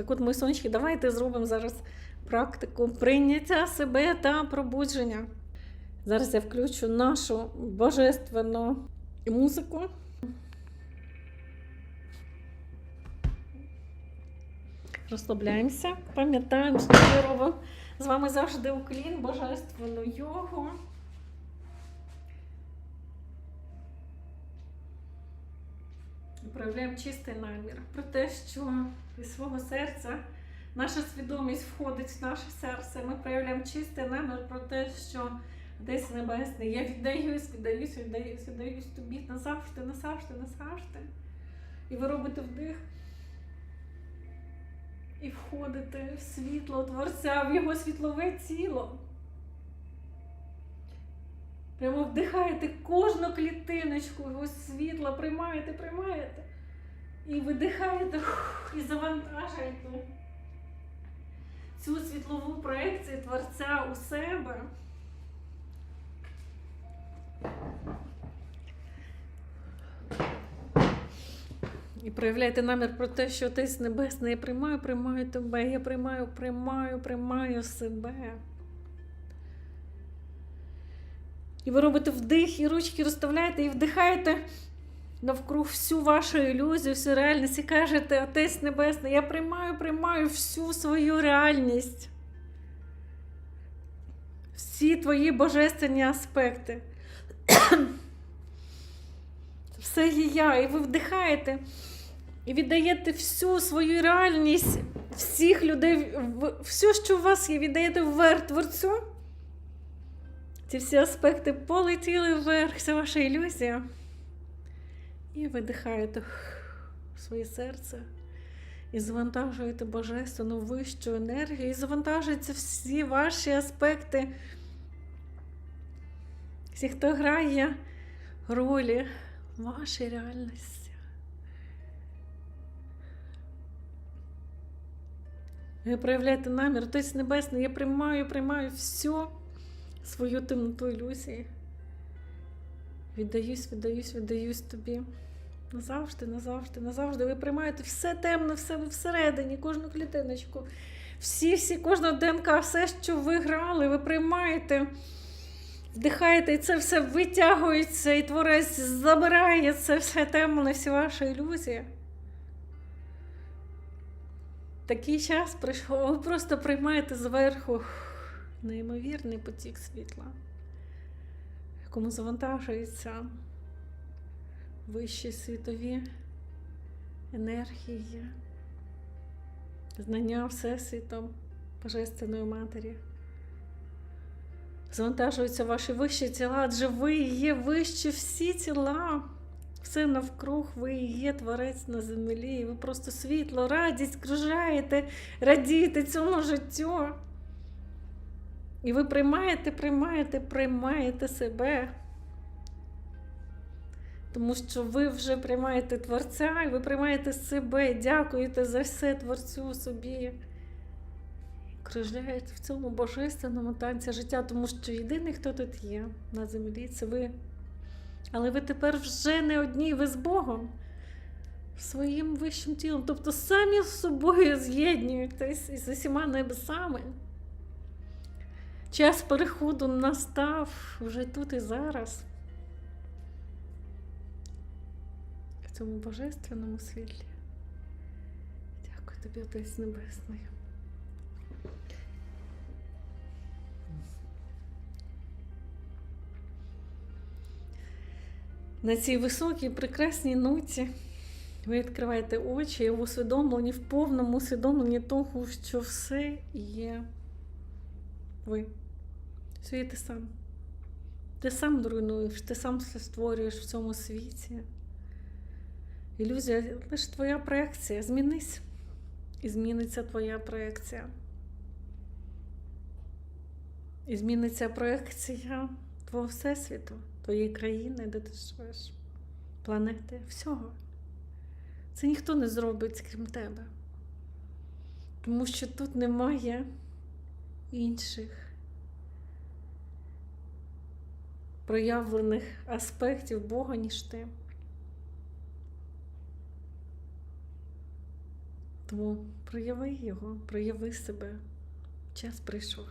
Так от, мої сонечки, давайте зробимо зараз практику прийняття себе та пробудження. Зараз я включу нашу божественну музику. Розслабляємося, пам'ятаємо, що ми робимо з вами завжди уклін, божественну йогу. Проявляємо чистий намір про те, що із свого серця наша свідомість входить в наше серце. Ми проявляємо чистий намір про те, що десь небесний. Я віддаюсь, віддаюсь, віддаюсь, віддаюсь тобі назавжди, назавжди, назавжди. І ви робите вдих. І входите в світло Творця, в його світлове тіло. Прямо вдихаєте кожну клітиночку його світла, приймаєте, приймаєте. І видихаєте і завантажуєте цю світлову проекцію Творця у себе. І проявляйте намір про те, що Отець Небесний, я приймаю, приймаю тебе, я приймаю, приймаю, приймаю себе. І ви робите вдих, і ручки розставляєте, і вдихаєте навкруг всю вашу ілюзію, всю реальність, і кажете, Отець Небесний, я приймаю, приймаю всю свою реальність. Всі твої божественні аспекти. Все є я, і ви вдихаєте і віддаєте всю свою реальність, всіх людей, все, що у вас є, віддаєте вверх творцю. Ці всі аспекти полетіли вверх, вся ваша ілюзія. І видихаєте своє серце. І завантажуєте божественну вищу енергію, і завантажуються всі ваші аспекти. Всі, хто грає ролі в вашій реальності. Ви проявляєте намір, Отець Небесний, я приймаю, приймаю всю свою темноту ілюзії. Віддаюсь, віддаюсь, віддаюсь тобі. Назавжди, назавжди, назавжди. Ви приймаєте все темне в себе всередині, кожну клітиночку. Всі, всі, кожна ДНК, все, що ви грали, ви приймаєте, вдихаєте, і це все витягується, і творець забирає це все темне, всі ваші ілюзії. Такий час прийшов, ви просто приймаєте зверху неймовірний потік світла, якому завантажуються вищі світові енергії, знання Всесвітом Божественної Матері. Завантажуються ваші вищі тіла, адже ви є вищі всі тіла. Все навкруг, ви є творець на землі, і ви просто світло, радість кружаєте, радієте цьому життю. І ви приймаєте, приймаєте, приймаєте себе. Тому що ви вже приймаєте Творця, і ви приймаєте себе, дякуєте за все Творцю собі. Кружляєте в цьому божественному танці життя, тому що єдиний, хто тут є на землі, це ви. Але ви тепер вже не одні, ви з Богом, своїм вищим тілом. Тобто самі з собою з'єднуєтесь із усіма небесами. Час переходу настав вже тут і зараз. В цьому божественному світлі. Дякую тобі, Отець Небесний. На цій високій прекрасній ноті ви відкриваєте очі і усвідомленні, в повному усвідомленні того, що все є ви. Все ти сам. Ти сам руйнуєш, ти сам все створюєш в цьому світі. Ілюзія лише твоя проекція. Змінись. І зміниться твоя проекція. І зміниться проекція твого всесвіту, твоєї країни, де ти живеш, планети, всього. Це ніхто не зробить, крім тебе. Тому що тут немає інших проявлених аспектів Бога, ніж ти. Тому прояви його, прояви себе. Час прийшов.